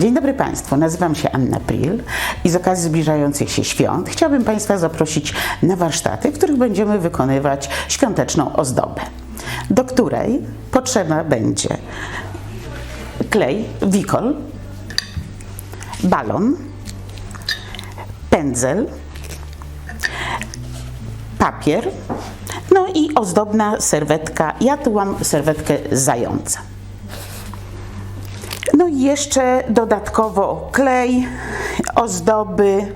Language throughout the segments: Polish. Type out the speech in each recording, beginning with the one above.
Dzień dobry Państwu, nazywam się Anna Pril i z okazji zbliżających się świąt chciałabym Państwa zaprosić na warsztaty, w których będziemy wykonywać świąteczną ozdobę, do której potrzebna będzie klej, wikol, balon, pędzel, papier, no i ozdobna serwetka. Ja tu mam serwetkę zająca. No i jeszcze dodatkowo klej, ozdoby,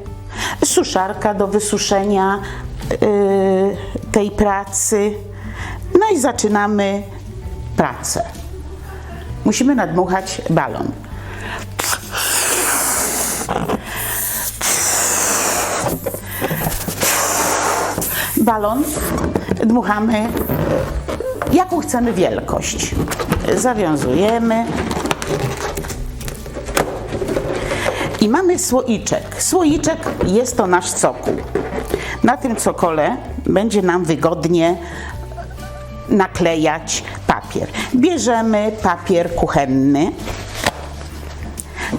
suszarka do wysuszenia yy, tej pracy. No i zaczynamy pracę. Musimy nadmuchać balon. Balon dmuchamy jaką chcemy wielkość. Zawiązujemy. I mamy słoiczek. Słoiczek jest to nasz cokół. Na tym cokole będzie nam wygodnie naklejać papier. Bierzemy papier kuchenny,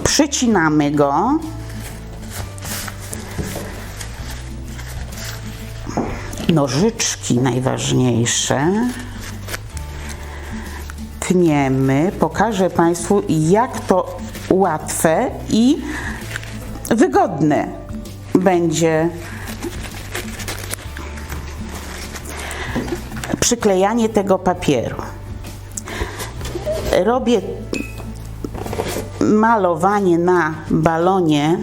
przycinamy go. Nożyczki najważniejsze. Tniemy. Pokażę Państwu, jak to łatwe i wygodne będzie przyklejanie tego papieru. Robię malowanie na balonie.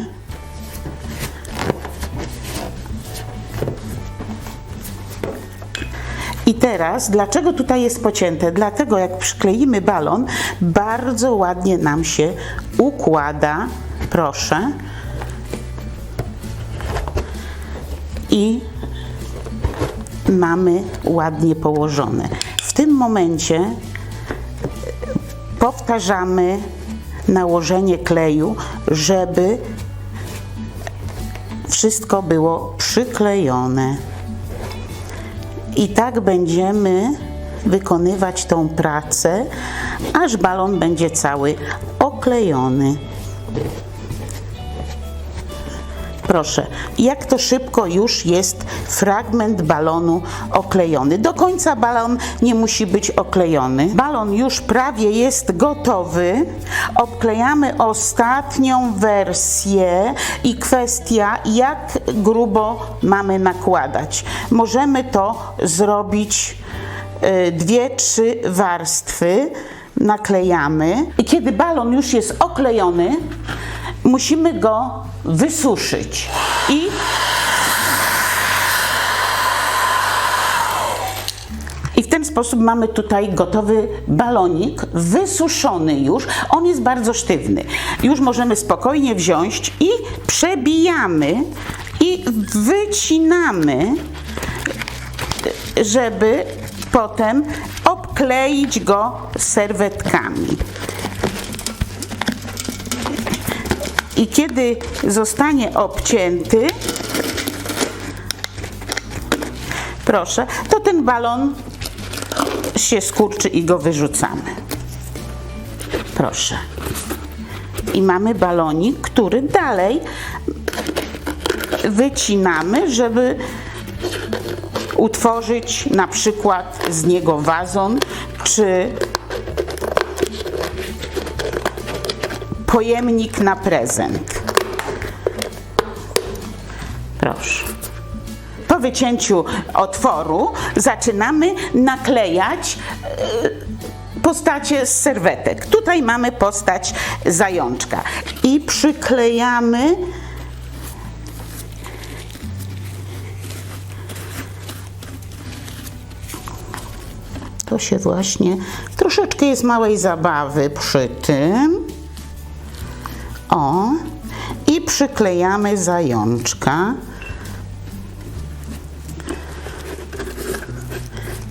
Teraz, dlaczego tutaj jest pocięte? Dlatego jak przykleimy balon, bardzo ładnie nam się układa, proszę. I mamy ładnie położone. W tym momencie powtarzamy nałożenie kleju, żeby wszystko było przyklejone. I tak będziemy wykonywać tą pracę, aż balon będzie cały oklejony. Proszę, jak to szybko już jest fragment balonu oklejony. Do końca balon nie musi być oklejony. Balon już prawie jest gotowy. Obklejamy ostatnią wersję i kwestia, jak grubo mamy nakładać. Możemy to zrobić y, dwie, trzy warstwy. Naklejamy. I kiedy balon już jest oklejony, musimy go wysuszyć. I I w ten sposób mamy tutaj gotowy balonik, wysuszony już. On jest bardzo sztywny. Już możemy spokojnie wziąć i przebijamy i wycinamy, żeby potem obkleić go serwetkami. I kiedy zostanie obcięty, proszę, to ten balon się skurczy i go wyrzucamy. Proszę. I mamy balonik, który dalej wycinamy, żeby utworzyć na przykład z niego wazon, czy pojemnik na prezent. Proszę. Po wycięciu otworu zaczynamy naklejać e, postacie z serwetek. Tutaj mamy postać zajączka i przyklejamy to się właśnie troszeczkę jest małej zabawy przy tym. O, i przyklejamy zajączka.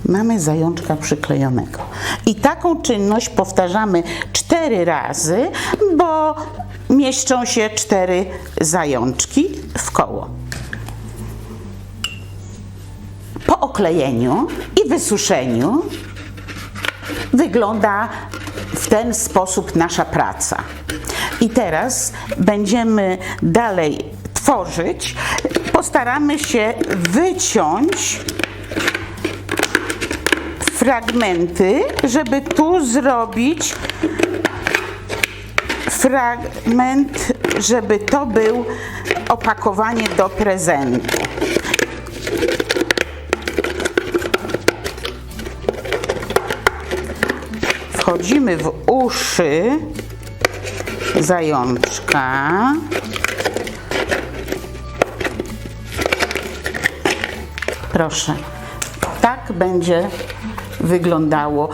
Mamy zajączka przyklejonego. I taką czynność powtarzamy cztery razy, bo mieszczą się cztery zajączki w koło. Po oklejeniu i wysuszeniu wygląda w ten sposób nasza praca. I teraz będziemy dalej tworzyć. Postaramy się wyciąć fragmenty, żeby tu zrobić fragment, żeby to był opakowanie do prezentu. Wchodzimy w uszy zajączka. Proszę. Tak będzie wyglądało.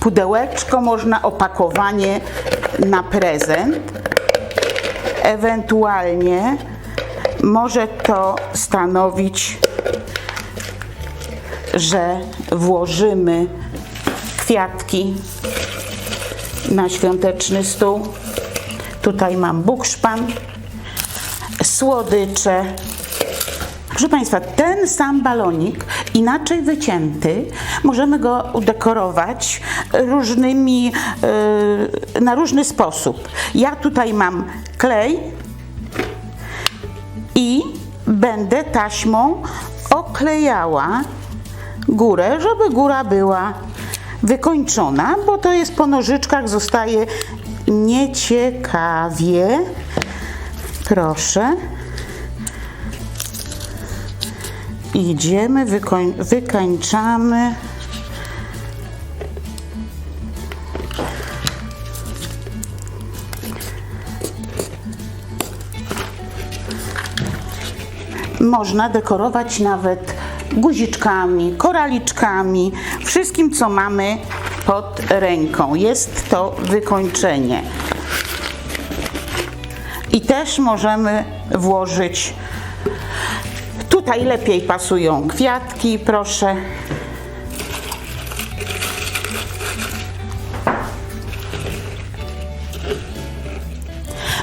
Pudełeczko można opakowanie na prezent. Ewentualnie może to stanowić, że włożymy kwiatki na świąteczny stół. Tutaj mam bukszpan, słodycze. Proszę Państwa, ten sam balonik, inaczej wycięty, możemy go udekorować różnymi, yy, na różny sposób. Ja tutaj mam klej i będę taśmą oklejała górę, żeby góra była wykończona, bo to jest po nożyczkach, zostaje nieciekawie. Proszę. Idziemy, wykoń, wykańczamy. Można dekorować nawet guziczkami, koraliczkami, wszystkim co mamy pod ręką. Jest to wykończenie. I też możemy włożyć Tutaj lepiej pasują kwiatki, proszę.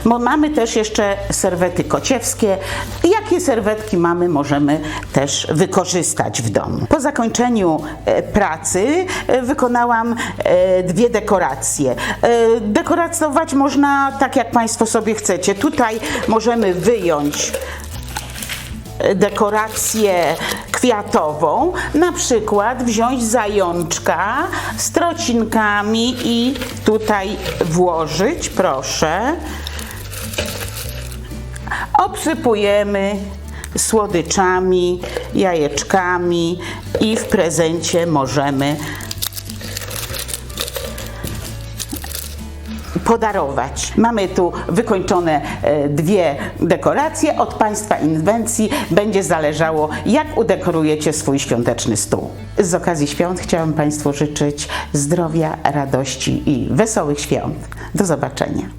Bo mamy też jeszcze serwety kociewskie. Jakie serwetki mamy, możemy też wykorzystać w domu. Po zakończeniu e, pracy e, wykonałam e, dwie dekoracje. Dekoracjować można tak, jak Państwo sobie chcecie. Tutaj możemy wyjąć dekorację kwiatową, na przykład wziąć zajączka z trocinkami i tutaj włożyć, proszę. Obsypujemy słodyczami, jajeczkami i w prezencie możemy podarować. Mamy tu wykończone e, dwie dekoracje. Od Państwa inwencji będzie zależało, jak udekorujecie swój świąteczny stół. Z okazji świąt chciałam Państwu życzyć zdrowia, radości i wesołych świąt. Do zobaczenia.